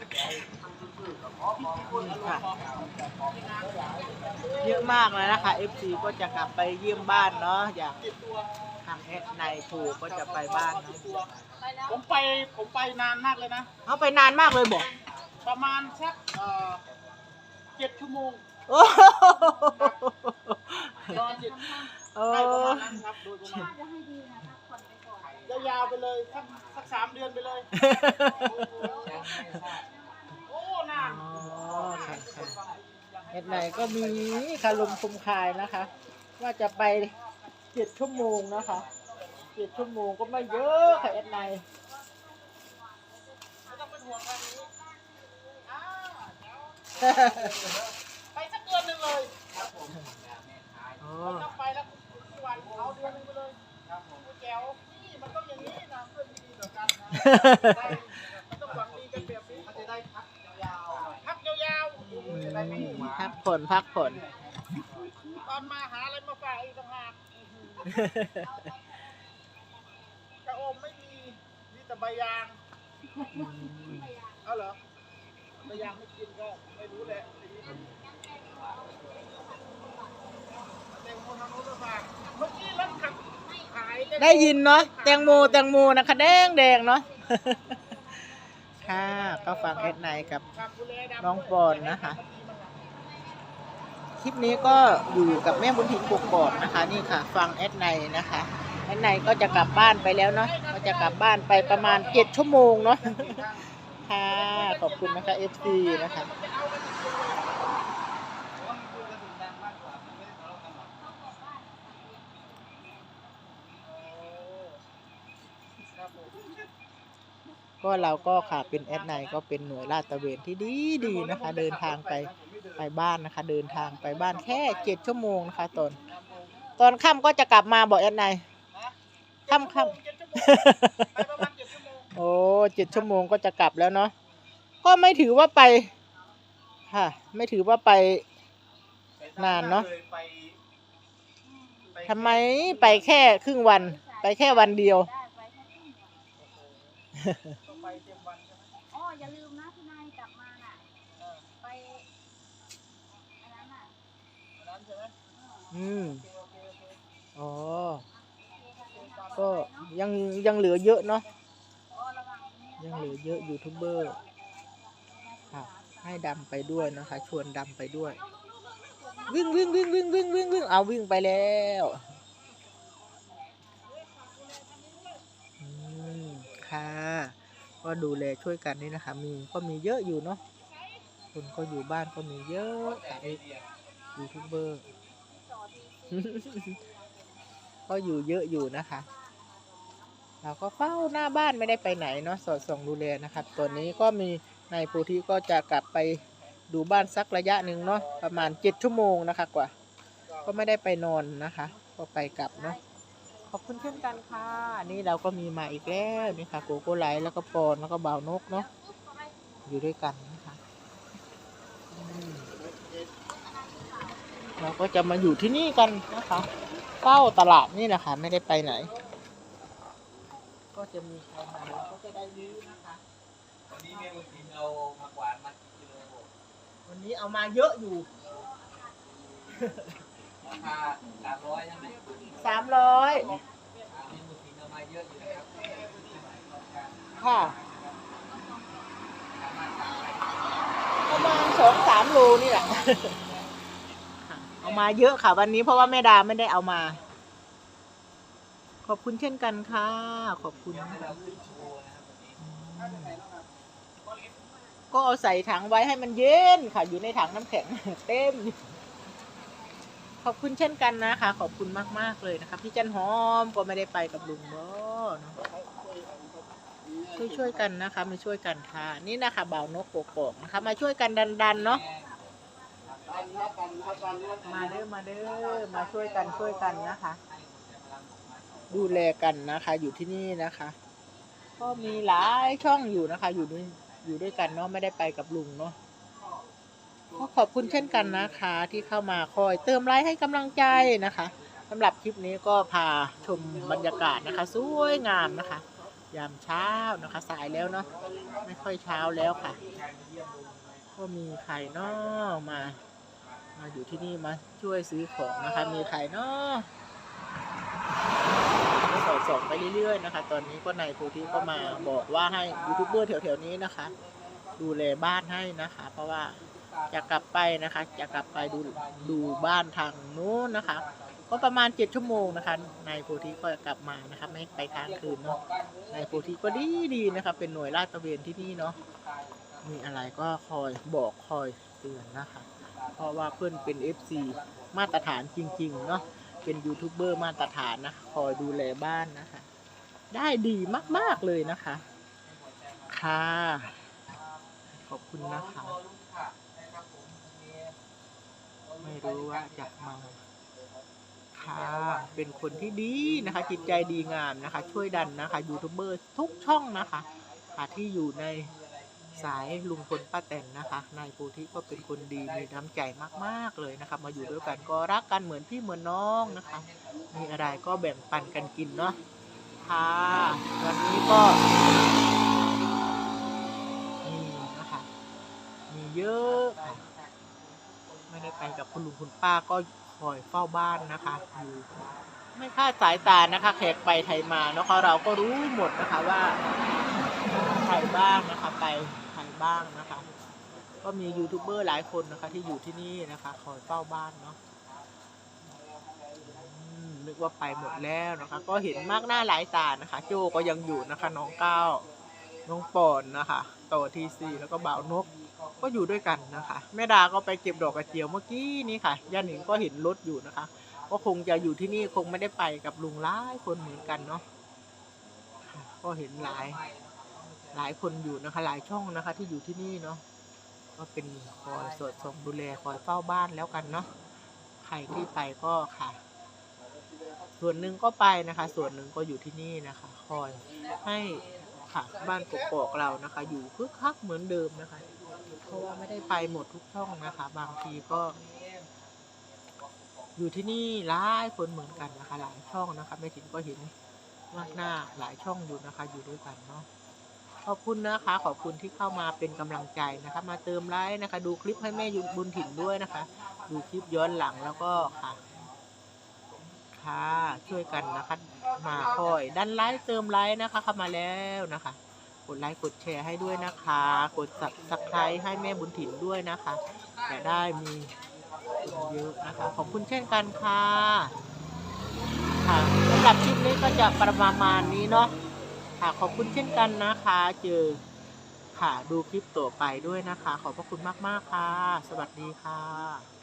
นี่ค่ะเยอะมากเลยนะคะ FC ก็จะกลับไปเยี่ยมบ้านเนาะอย่างทางแอดในถูกก็จะไปบ้านเนาะผมไปผมไปนานมากเลยนะ เอาไปนานมากเลยบอกประมาณสักเอ่อเจ็ดชั่วโมงโอ้นอนเจ็ดโอ้ใช่ประมาณนั้นครับโดยประมาณยาวๆไปเลยสักสักสามเดือนไปเลย โอ้นานอ๋อค่ะค่ะเฮ็ดไหนก็มีคารมคุมคายนะคะ ว่าจะไปเจ็ดชั่วโมงนะคะเจ็ดชั่วโมงก็ไม่เยอะค่ะเอ็ดไนไม่ต้องเป็นห่วงทางนี้อ่าเดี๋ยวไปสักเดือนหนึ่งเลยครับผมโอ้ไม่ต้องไปแล้วทุกวันเอาเดือนหนึงไปเลยครับผมแก้วนี่มันต้องอย่างนี้นะเพื่อนที่ดีต่อกันนะได้มันต้องหวังดี พักผ่อนพักผ่อนตอนมาหาอะไรมาฝากอีกต่างหากกระโอมไม่มีมีแต่ใบยางเอาเหรอใบยางไม่กินก็ไม่รู้แหละแตงโมทางโน้นมาฝากเมื่อกี้รถขับขายเลได้ยินเนาะแตงโมแตงโมนะคะแดงแดงเนาะค่ะก็ฟังเอ็ดไนกับขับกุเลดำน้องปอนนะคะค ลิปนี้ก็อยู่กับแม่บุญถิ่นกกอดนะคะ นี่ค่ะ ฟังแอดในนะคะแอดในก็จะกลับบ้านไปแล้วเนาะก็จะกลับบ้านไปประมาณเจ็ดชั่วโมงเนาะค่ะขอบคุณนะคะเอฟซีนะคะ ก็เราก็ค่ะเป็นแอดไนก็เป็นหน่วยลาดตระเวนที่ดีดีๆนะคะ เดินทางไปไปบ้านนะคะ เดินทางไปบ้านแค่เจ็ดชั่วโมงนะคะตอนตอนค่ำก็จะกลับมาบอกแอดไนค่ำค่เจ็ดชั่วโมงไปประมาณเจ็ดชั่วโมงำโอ้เจ็ดชั่วโมงก็จะกลับแล้วเนาะก็ไม่ถือว่าไปค่ะ ไม่ถือว่าไปนานเนอะทำไมไปแค่ครึ่งวัน ไปแค่วันเดียวต้องไปเต็มวันใช่ไหม อ๋ออย่าลืมนะพี่นายกลับมาน่ะ เออ ไปอันนั้นน่ะ วันนั้นใช่ไหม อืม อ๋อ ก็ยังยังเหลือเยอะเนาะ ยังเหลือเยอะยูทูบเบอร์ค่ะให้ดำไปด้วยนะคะ ชวนดำไปด้วย วิ่งวิ่งวิ่งวิ่งวิ่งวิ่งวิ่งเอาวิ่งไปแล้วอืมค่ะ ก็ดูแลช่วยกันนี่นะคะ มีก็มีเยอะอยู่เนาะคนก็อยู่บ้านก็มีเยอะค่ะยูทูบเบอร์ ก็อยู่เยอะอยู่นะคะ เราก็เฝ้าหน้าบ้านไม่ได้ไปไหนเนาะสอดส่องดูแลนะครับตอนนี้ก็มีนายโพธิก็จะกลับไปดูบ้านสักระยะหนึ่งเนาะประมาณเจ็ดชั่วโมงนะคะกว่า ก็ไม่ได้ไปนอนนะคะ ก็ไปกลับเนาะขอบคุณเช่นกันค่ะ นี่เราก็มีมาอีกแล้วนี่ค่ะโกโก้ไลท์แล้วก็ปอนแล้วก็บ่าวนกเนาะอยู่ด้วยกันนะคะ เราก็จะมาอยู่ที่นี่กันนะคะเฝ้าตลาดนี่แหละค่ะ ไม่ได้ไปไหน ก็จะมีใครมาเราก็จะได้รู้นะคะ วันนี้เมนูสินเอาผักหวานมากี่กิโลครับผมวันนี้เอามาเยอะอยู่ราคาสามร้อยใช่ไหมสามร้อยเมนูสินเอามาเยอะอยู่นะครับค่ะประมาณสองสามโลนี่แหละ เอามาเยอะค่ะ วันนี้เพราะว่าแม่ดาไม่ได้เอามา ขอบคุณเช่นกันค่ะ ขอบคุณ ก็เอาใส่ถังไว้ให้มันเย็นค่ะ อยู่ในถังน้ำแข็งเต็ม ขอบคุณเช่นกันนะคะ ขอบคุณมาก ๆ เลยนะคะพี่จันหอมก็ไม่ได้ไปกับลุงบ่เนาะช่วยช่วยกันนะคะมาช่วยกันค่ะ นี่นะคะบ่าวนโกโกกนะคะ มาช่วยกันดันๆเนาะ มาเด้อมาเด้อมาช่วยกันช่วยกันนะคะ ดูแลกันนะคะ อยู่ที่นี่นะคะ ก็มีหลายช่องอยู่นะคะ อยู่ด้วยอยู่ด้วยกันเนาะไม่ได้ไปกับลุงเนาะก็ขอบคุณเช่นกันนะคะ ที่เข้ามาคอยเติมไลค์ให้กำลังใจนะคะสำหรับคลิปนี้ก็พาชมบรรยากาศนะคะ สวยงามนะคะ ยามเช้านะคะ สายแล้วเนาะไม่ค่อยเช้าแล้วค่ะ ก็มีใครเนาะมา มาอยู่ที่นี่มาช่วยซื้อของนะคะมีใครเนาะก็สอดส่องไปเรื่อยๆนะคะ ตอนนี้ก็นายโพธิก็มาบอกว่าให้ยูทูบเบอร์แถวๆนี้นะคะ ดูแลบ้านให้นะคะ เพราะว่าจะกลับไปนะคะ จะกลับไปดูดูบ้านทางนู้นนะคะ ก็ประมาณเจ็ดชั่วโมงนะคะนายโพธิก็จะกลับมานะคะไม่ไปค้างคืนเนาะนายโพธิก็ดีดีๆนะคะเป็นหน่วยลาดตระเวนที่นี่เนาะมีอะไรก็คอยบอกคอยเตือนนะคะ เพราะว่าเพื่อนเป็น FC มาตรฐานจริง ๆ เนาะเป็นยูทูบเบอร์มาตรฐานนะคอยดูแลบ้านนะคะ ได้ดีมาก ๆ เลยนะคะ ค่ะ ขอบคุณนะคะ ไม่รู้ว่าจะมาค่ะเป็นคนที่ดีนะคะ จิตใจดีงามนะคะ ช่วยดันนะคะยูทูบเบอร์ทุกช่องนะคะค่ะที่อยู่ใน สายลุงพลป้าแตนนะคะนายโพธิก็เป็นคนดีมีน้ำใจมาก ๆเลยนะคะมาอยู่ด้วยกันก็รักกันเหมือนพี่เหมือนน้องนะคะ มีอะไรก็แบ่งปันกันกินเนาะค่ะวันนี้ก็นี่นะคะมีเยอะค่ะไม่ได้ไปกับคุณลุงคุณป้าก็คอยเฝ้าบ้านนะคะอยู่ไม่คลาดสายตานะคะ แขกไปไทยมาเนาะเราก็รู้หมดนะคะว่าใครบ้างนะคะไป บ้างนะคะ ก็มียูทูบเบอร์หลายคนนะคะ ที่อยู่ที่นี่นะคะคอยเฝ้าบ้านเนาะนึกว่าไปหมดแล้วนะคะ ก็เห็นมากหน้าหลายตานะคะ โจก็ยังอยู่นะคะ น้องก้าวน้องปอนนะคะต่อทีซีแล้วก็บ่าวนกก็อยู่ด้วยกันนะคะ แม่ดาก็ไปเก็บดอกกระเจียวเมื่อกี้นี้ค่ะย่าหนิงก็เห็นรถอยู่นะคะ ก็คงจะอยู่ที่นี่คงไม่ได้ไปกับลุงหลายคนเหมือนกันเนาะก็เห็นหลาย หลายคนอยู่นะคะ หลายช่องนะคะ ที่อยู่ที่นี่เนาะก็เป็นคอยสอดส่องดูแลคอยเฝ้าบ้านแล้วกันเนาะใครที่ไปก็ค่ะ ส่วนหนึ่งก็ไปนะคะ ส่วนหนึ่งก็อยู่ที่นี่นะคะ คอยให้ค่ะบ้านกกอกเรานะคะ อยู่คึกคักเหมือนเดิมนะคะ เพราะว่าไม่ได้ไปหมดทุกช่องนะคะ บางทีก็ อยู่ที่นี่หลายคนเหมือนกันนะคะ หลายช่องนะคะไม่ถึงก็เห็นมากหน้าหลายช่องอยู่นะคะ อยู่ด้วยกันเนาะ ขอบคุณนะคะ ขอบคุณที่เข้ามาเป็นกำลังใจนะคะ มาเติมไลค์นะคะ ดูคลิปให้แม่ยุบุญถิ่นด้วยนะคะ ดูคลิปย้อนหลังแล้วก็ค่ะ ค่ะ ช่วยกันนะคะ มาคอยดันไลค์เติมไลค์นะคะเข้ามาแล้วนะคะ กดไลค์กดแชร์ให้ด้วยนะคะ กดสับสไครให้แม่บุญถิ่นด้วยนะคะจะได้มีเยอะนะคะ ขอบคุณเช่นกันค่ะค่ะสำหรับคลิปนี้ก็จะประมาณนี้เนาะ ค่ะขอบคุณเช่นกันนะคะ เจอค่ะดูคลิปต่อไปด้วยนะคะ ขอบพระคุณมากๆค่ะ สวัสดีค่ะ